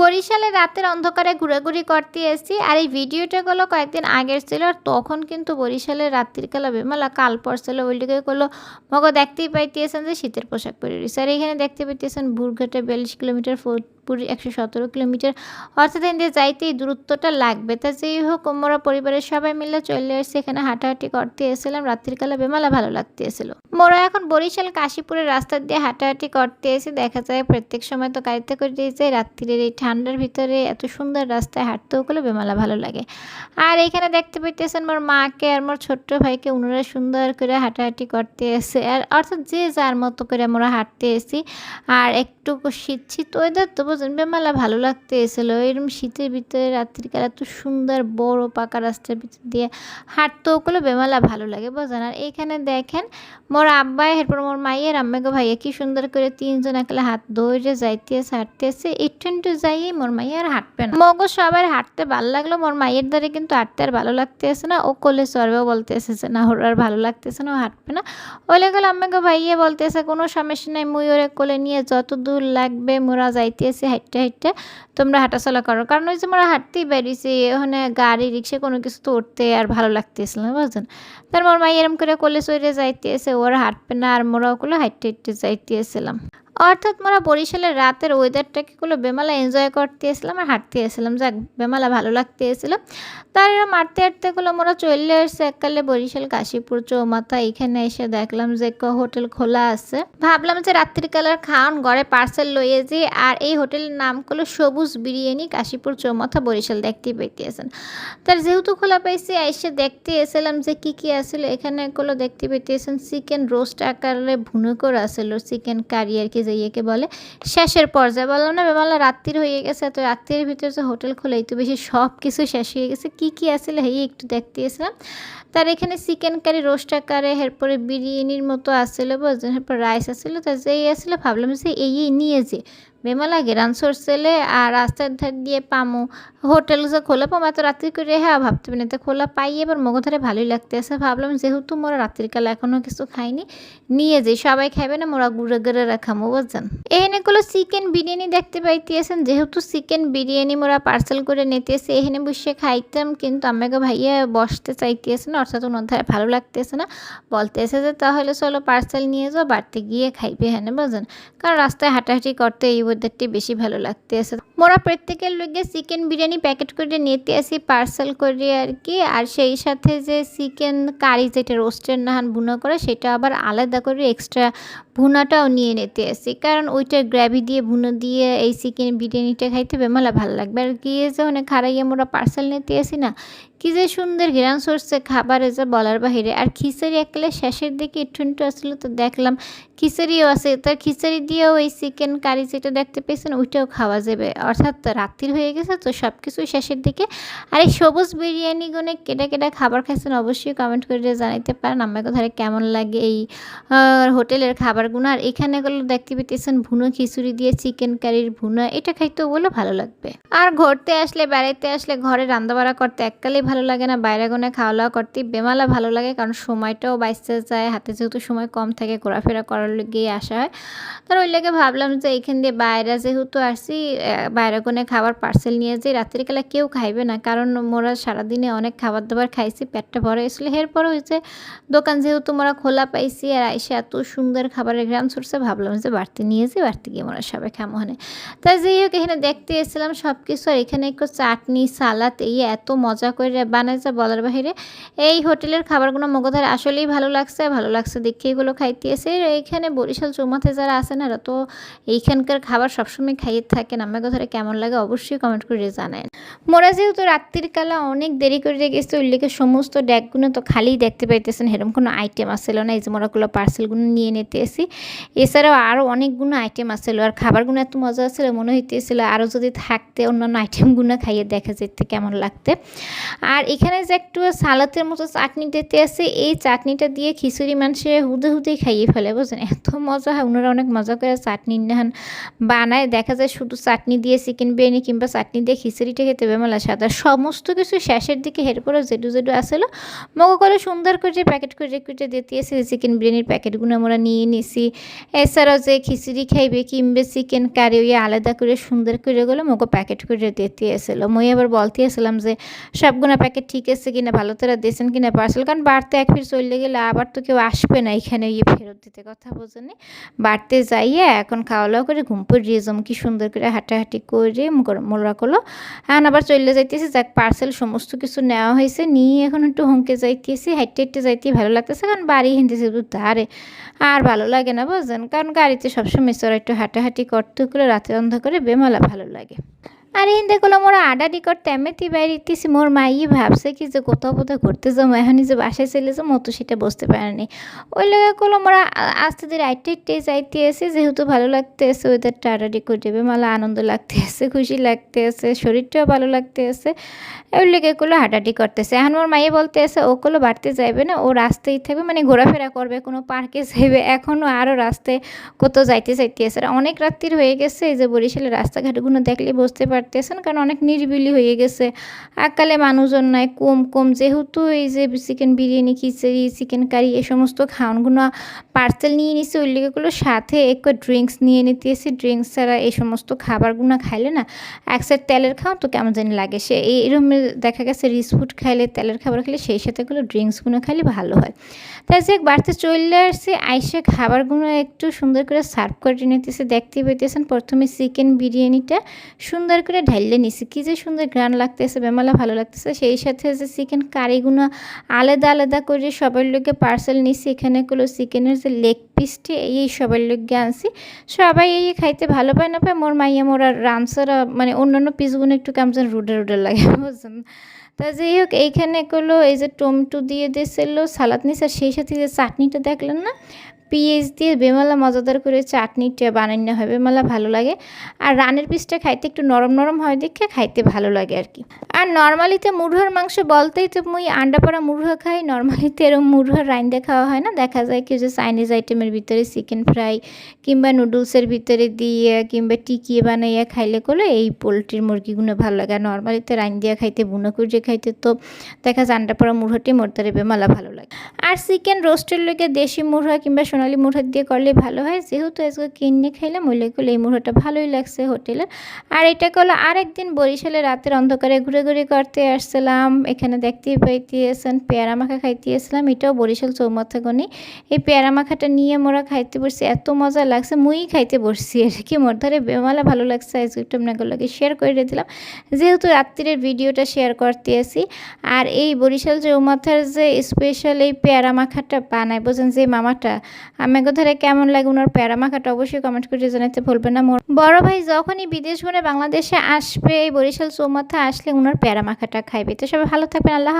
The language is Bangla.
বরিশালে রাতের অন্ধকারে ঘোরাঘুরি করতে এসেছি আর এই ভিডিওটা গুলো কয়েকদিন আগের ছিল আর তখন কিন্তু বরিশালে রাত্রির কালা বেমালা, কাল পড়ছিল ওইদিকে করল মগ দেখতেই পাইতেছেন যে শীতের পোশাক পরে রয়েছে। আর এখানে দেখতে পাইতেছেন বুরঘাটে বিয়াল্লিশ কিলোমিটার পুরী একশো সতেরো কিলোমিটার। অর্থাৎ দিয়ে যাইতে এই দূরত্বটা লাগবে। তা যেই হোক আমরা পরিবারের সবাই মিলে চলে এসেছি এখানে হাঁটাহাঁটি করতে এসেছিলাম। রাত্রিকালা বেমালা ভালো লাগতে এসেছিল মোরা এখন বরিশাল, কাশীপুরের রাস্তা দিয়ে হাঁটাহাঁটি করতে এসে দেখা যায়, প্রত্যেক সময় তো গাড়িতে করে দিয়ে যায়। রাত্রির এই ঠান্ডার ভিতরে এত সুন্দর রাস্তায় হাঁটতেও গেলে বেমালা ভালো লাগে। আর এখানে দেখতে পাইতেছেন মোর মাকে আর মোর ছোট্ট ভাইকে। উনারা সুন্দর করে হাঁটাহাঁটি করতে এসে, আর অর্থাৎ যে যার মতো করে আমরা হাঁটতে এসি আর একটু শীত শীত ওয়েদার তো বোঝেন বেমালা ভালো লাগতে এসেছিল এরকম শীতের ভিতরে রাত্রিকাল এত সুন্দর বড় পাকা রাস্তার ভিতর দিয়ে হাঁটতেও গেলে বেমালা ভালো লাগে বোঝেন আর এখানে দেখেন মোর আব্বা, এরপর মোর মাইয়ের আম্মাকে ভাইয়া কি সুন্দর করে তিনজন একলা হাত দৌড়ে যাইতেছে, হাঁটতেছে। একটু একটু যাই মোর মাইয়া আর হাঁটবে না। মগো সবার হাঁটতে ভালো লাগল, মোর মাইয়ের দ্বারে কিন্তু হাঁটতে আর ভালো লাগতে লাগতেছে না। ও কোলে চড়বেও বলতে এসেছে না, ওর আর ভালো লাগতেছে না, ও হাঁটবে না। ওলে গেলে আম্মাকে ভাইয়া বলতেছে, কোনো সমস্যা নাই, মুই ওরে কোলে নিয়ে যত দূর লাগবে মোরা যাইতেছে হাঁটতে হাঁটতে তোমরা হাঁটাচলা করো। কারণ ওই যে মোরা হাঁটতেই বেরিয়েছি ওখানে গাড়ি, রিক্সা কোনো কিছু তো উঠতে আর ভালো লাগতেছিল না, বুঝছেন? তারপর মাই এরম করে কোলে চড়ে এসে ওরা হাঁটবে না, আর মোরা ওগুলো হাঁটতে হাঁটতে যাইতে যাইতেছিলাম। অর্থাৎ মোরা বরিশালের রাতের ওয়েদারটাকে গুলো বেমালা এনজয় করতে এসেছিলাম আর হাঁটতে এসেছিলাম যাক, বেমালা ভালো লাগতে এসেছিল তার এরকম হাঁটতে হাঁটতে গুলো মোরা চলে এসছে এককালে বরিশাল, কাশীপুর, চৌমাথা। এখানে এসে দেখলাম যে ক হোটেল খোলা আছে। ভাবলাম যে রাত্রিকালার খাওয়ান ঘরে পার্সেল লইয়ে যে আর এই হোটেলের নাম করল সবুজ বিরিয়ানি, কাশীপুর, চৌমাথা, বরিশাল দেখতেই পাইতেছেন। তার যেহেতু খোলা পাইছি, এসে দেখতে এসেছিলাম যে কি কি আসলে। এখানে গুলো দেখতে পাইতেছেন, চিকেন রোস্ট আকারে ভুনো করে আসলো। চিকেন কারি আর কি যে ইয়েকে বলে, শেষের পর্যায়ে। বললাম, না বেমালা রাত্রির হয়ে গেছে তো রাত্রির ভিতরে যে হোটেল খোলা তো বেশি সব কিছু শেষ হয়ে গেছে। কি কি আসলে হেই একটু দেখতে এসেছিলাম তার এখানে চিকেন কারি রোস্ট আকারে, এরপরে বিরিয়ানির মতো আসছিল বুঝলেন? এরপর রাইস আসছিল তা যেই আসলে ভাবলাম যে এই নিয়ে যে বেমালা গেরান সরসেলে আর রাস্তার ধার দিয়ে পামু। হোটেল যে খোলা পামো, এত রাত্রি করে হ্যাঁ ভাবতে পারি তো খোলা পাই, এবার মগধারে ভালোই লাগতে আছে ভাবলাম যেহেতু মোরা রাত্রিকাল এখনও কিছু খাইনি, নিয়ে যাই। সবাই খাইবে না, মোরা গুড়ে গুড়ে রাখামো বুঝছেন? এখানে গুলো চিকেন বিরিয়ানি দেখতে পাইতেছেন? যেহেতু চিকেন বিরিয়ানি মোরা পার্সেল করে নিতে নিতেছে এখানে বসে খাইতাম, কিন্তু আমাকে ভাইয়া বসতে চাইতেছে না, অর্থাৎ ওনার ভালো লাগতেছে না। বলতেছে যে, তাহলে চলো পার্সেল নিয়ে যাও, বাড়িতে গিয়ে খাইবে হ্যাঁ বুঝছেন? কারণ রাস্তায় হাঁটাহাঁটি করতে এই ওয়েদারটি বেশি ভালো লাগতে আছে মোরা প্রত্যেকের লোকে চিকেন বিরিয়ানি প্যাকেট করে নিতে আসি, পার্সেল করে আর কি। আর সেই সাথে যে চিকেন কারি যেটা রোস্টের নাহান বুনো করে, সেটা আবার আলাদা করে এক্সট্রা ভুনাটাও নিয়ে নিতে আসি। কারণ ওইটা গ্র্যাভি দিয়ে, ভুনো দিয়ে এই চিকেন বিরিয়ানিটা খাইতে বেমালা ভালো লাগবে। আর গিয়ে যে অনেক খারাইয়ে মোরা পার্সেল নিতে আসি না, কি যে সুন্দর ঘেরান সরছে খাবার যে বলার বাহিরে। আর খিচুড়ি একলে শেষের দিকে একটু আসলে তো দেখলাম, খিচুড়িও আছে। তার খিচুড়ি দিয়েও ওই চিকেন কারি যেটা দেখতে পেয়েছেন, ওইটাও খাওয়া যাবে। অর্থাৎ রাত্রির হয়ে গেছে, তো সব কিছু শেষের দিকে। আর এই সবুজ বিরিয়ানি গুনে কেটে কেটে খাবার খাইছেন অবশ্যই কমেন্ট করে জানাইতে পারেন। আমার কোথায় কেমন লাগে এই হোটেলের খাবারগুলো আর এখানেগুলো দেখতে পেতেছেন ভুনো, খিচুড়ি দিয়ে চিকেন কারির ভুনো, এটা খাইতেও বলে ভালো লাগবে। আর ঘুরতে আসলে বেড়াইতে আসলে, ঘরে রান্নাবাড়া করতে এককালেই ভালো লাগে না, বাইরে গোনে খাওয়া দাওয়া করতে বেমালা ভালো লাগে, কারণ সময়টাও বাইসতে যায়, হাতে যেহেতু সময় কম থাকে, ঘোরাফেরা করার গিয়ে আসা হয়। তার ওই লেগে ভাবলাম যে এখান দিয়ে বাইরে যেহেতু আসছি বাইরে কোনে খাবার পার্সেল নিয়ে যাই রাত্রিবেলা কেউ খাইবে না, কারণ মোরা সারাদিনে অনেক খাবার দাবার খাইছি, পেটটা ভরে এসলে এরপর হয়েছে দোকান যেহেতু মোরা খোলা পাইছি, আর আইসে এত সুন্দর খাবারের গ্রাম সরষে ভাবলাম যে বাড়তি নিয়ে যাই, বাড়তি গিয়ে মোরা সবাই খামো হয় তাই যাই হোক, এখানে দেখতে এসেছিলাম সব কিছু আর এখানে একটু চাটনি, সালাদ, এই এত মজা করে বানাইছে বলার বাহিরে। এই হোটেলের খাবারগুলো মগধার আসলেই ভালো লাগছে ভালো লাগছে দেখে এগুলো খাইতে এসে। এইখানে বরিশাল চৌমাথে যারা আছে না তো এইখানকার খাবার সবসময় খাইয়ে থাকেন, আমার ধরে কেমন লাগে অবশ্যই কমেন্ট করে জানায় মোরা যেহেতু রাত্রির কালা অনেক দেরি করে গেছে উল্লেখে সমস্ত ড্যাকগুলো তো খালি দেখতে পাইতেছেন, এরকম কোনো আইটেম আসছিল না, এই যে মোরাগুলো পার্সেলগুলো নিয়ে নিতে এসি। এছাড়াও আরও অনেকগুলো আইটেম আসছিল আর খাবারগুলো এত মজা আসছিল মনে হইতেছিল আরও যদি থাকতে অন্যান্য আইটেমগুলো খাইয়ে দেখা যেতে কেমন লাগতে। আর এখানে যে একটু সালাতের মতো চাটনি দিতে আছে, এই চাটনিটা দিয়ে খিচুড়ি মানুষে হুদে হুদেই খাইয়ে ফেলে, বুঝছেন? এত মজা হয়, ওনারা অনেক মজা করে চাটনি নেহান বানায়, দেখা যায় শুধু চাটনি দিয়ে চিকেন বিরিয়ানি কিংবা চাটনি দিয়ে খিচুড়িটা খেতে বেমালা সাদা সমস্ত কিছু শেষের দিকে হের করে জেডু জেডু আসলো। মগো করে সুন্দর করে প্যাকেট করে করে দিতে চিকেন বিরিয়ানির প্যাকেটগুলো আমরা নিয়ে নিছি এছাড়াও যে খিচুড়ি খাইবে কিংবা চিকেন কারি ওই আলাদা করে সুন্দর করে গেলো মগো প্যাকেট করে দিতে এসেছিল মই আবার বলতে এসেছিলাম যে, সবগুলো প্যাকেট ঠিক আছে কিনা, ভালো তারা দিয়েছেন কিনা পার্সেল কারণ বাড়তে এক ফির চলে গেলে আবার তো কেউ আসবে না এখানে ইয়ে ফেরত দিতে, কথা বোঝেনি। বাড়তে যাইয়ে এখন খাওয়া দাওয়া করে ঘুম পড়িয়ে জম কি সুন্দর করে হাঁটাহাঁটি করে মোরা করল। এখন আবার চলে যাইতেছি, যাক পার্সেল সমস্ত কিছু নেওয়া হয়েছে, নিয়ে এখন একটু হুঁকে যাইতেছি হাইটে হাইটে যাইতে ভালো লাগতেছে, কারণ বাড়ি হিনতেছে একটু ধারে। আর ভালো লাগে না বুঝলেন কারণ গাড়িতে সবসময় চড়া একটু হাঁটাহাঁটি করতে করে রাতে অন্ধকারে বেমালা ভালো লাগে। আর হিন্দে করল মোর আডাডি করতে এমনিতেই বাইরে ইতিছি মোর মাই ভাবছে কি যে কোথাও কোথাও ঘুরতে যাব এখনই যে বাসায় চলে যাব তো সেটা বুঝতে পারেনি ওই লেগে করল মোরা আস্তে ধীরে আইটে আইটে যাইতে এসে যেহেতু ভালো লাগতে এসে ওদেরটা আডাডি করে দেবে, মালা আনন্দ লাগতে এসে খুশি লাগতে এসে শরীরটাও ভালো লাগতে এসে ওই লেগে করল হাঁটাহাঁটি করতেছে। এখন মোর মাইয়ে বলতে এসে ও করল বাড়তে যাইবে না, ও রাস্তায় থাকবে মানে ঘোরাফেরা করবে, কোনো পার্কে যাইবে এখনও আরও রাস্তায় কোথাও যাইতে চাইতে এসে অনেক রাত্রির হয়ে গেছে, এই যে বরিশালের রাস্তাঘাটগুলো দেখলে বুঝতে পারতে পারতেছেন, কারণ অনেক নিরিবিলি হয়ে গেছে। আকালে মানুষজন নাই, কম কম। যেহেতু এই যে chicken biryani, khichdi, chicken curry এই সমস্ত খাওয়ানগুলো পার্সেল নিয়ে নিছে, ওই সাথে এক ড্রিঙ্কস নিয়ে নিতে ড্রিঙ্কস ছাড়া এই সমস্ত খাবারগুলো খাইলে না এক সাইড তেলের খাও তো কেমন জানি লাগে। সে এইরকম দেখা গেছে রিস ফুড খাইলে, তেলের খাবার খেলে সেই সাথে সাথেগুলো ড্রিঙ্কসগুলো খাইলে ভালো হয়। তাই যে বাড়িতে চলে আসছে, আইসে খাবারগুলো একটু সুন্দর করে সার্ভ করে নিতেছে। দেখতে পেতেছেন প্রথমে চিকেন বিরিয়ানিটা সুন্দর করে ঢাইলে নিছি। কী যে সুন্দর গ্রান লাগতেছে, বেমালা ভালো লাগতেছে। সেই সাথে যে চিকেন কারিগুলো আলাদা আলাদা করে সবার লোকে পার্সেল নিছি, এখানে গুলো চিকেনের যে লেগ পিসটি এই সবার লগে আনছি। সবাই এই খাইতে ভালো পায় না পায়, মোর মাইয়া মোর আর রামসারা মানে অন্যান্য পিসগুলো একটু কেমন রুডে রুডে লাগে বুঝছেন তা যাই হোক, এইখানে করল এই যে টমেটো দিয়ে দিয়েছিল, সালাদ নিস আর সেই সাথে যে চাটনিটা দেখলেন না পেঁয়াজ দিয়ে বেমালা মজাদার করে চাটনিটা বানানো হয় বেমালা ভালো লাগে। আর রানের পিসটা খাইতে একটু নরম নরম হয় দেখে খাইতে ভালো লাগে আর কি। আর নর্মালিতে মুরহার মাংস বলতেই তো মুই আন্ডাপাড়া মুরহা খাই, নর্মালিতে এরকম মুরহার রাইন্দে খাওয়া হয় না। দেখা যায় কি যে চাইনিজ আইটেমের ভিতরে চিকেন ফ্রাই কিংবা নুডলসের ভিতরে দিয়ে কিংবা টিকিয়ে বানাইয়া খাইলে করলে এই পোলট্রির মুরগিগুলো ভালো লাগে। আর নর্মালিতে রাইন দিয়া খাইতে, বুনো করে খাইতে তো দেখা যায় আন্ডাপাড়া মুরহাটি মরতারে বেমালা ভালো লাগে। আর চিকেন রোস্টের লোকে দেশি মুরহা কিংবা সোনালি মুরহাত দিয়ে করলে ভালো হয়। যেহেতু আজকে কিনে খাইলাম ওই লেগে এই মুরহাটা ভালোই লাগছে হোটেলের আর এটা করল আরেকদিন বরিশালে রাতের অন্ধকারে ঘুরে ঘুরে করতে আসছিলাম। এখানে দেখতেই পাইতেছেন, পেয়ারা মাখা খাইতে আসলাম এটাও বরিশাল চৌমাথা গনি। এই পেয়ারা মাখাটা নিয়ে মোরা খাইতে বসছি, এত মজা লাগছে। মুই খাইতে বসছি আর কি, মোর ধরে বেমালা ভালো লাগছে। আজকে আপনাকে লাগে শেয়ার করে দিলাম। যেহেতু রাত্রির ভিডিওটা শেয়ার করতে আসি আর এই বরিশাল চৌমাথার যে স্পেশাল এই পেয়ারা মাখাটা বানায়। বোঝেন যে মামাটা আমাকে ধরে কেমন লাগে ওনার প্যারা মাখাটা অবশ্যই কমেন্ট করে জানাতে ভুলবেন না। মোর বড় ভাই যখনই বিদেশ ঘুরে বাংলাদেশে আসবে, এই বরিশাল চৌমাথা আসলে ওনার প্যারা মাখাটা খাইবে। তো সবাই ভালো থাকবেন, আল্লাহ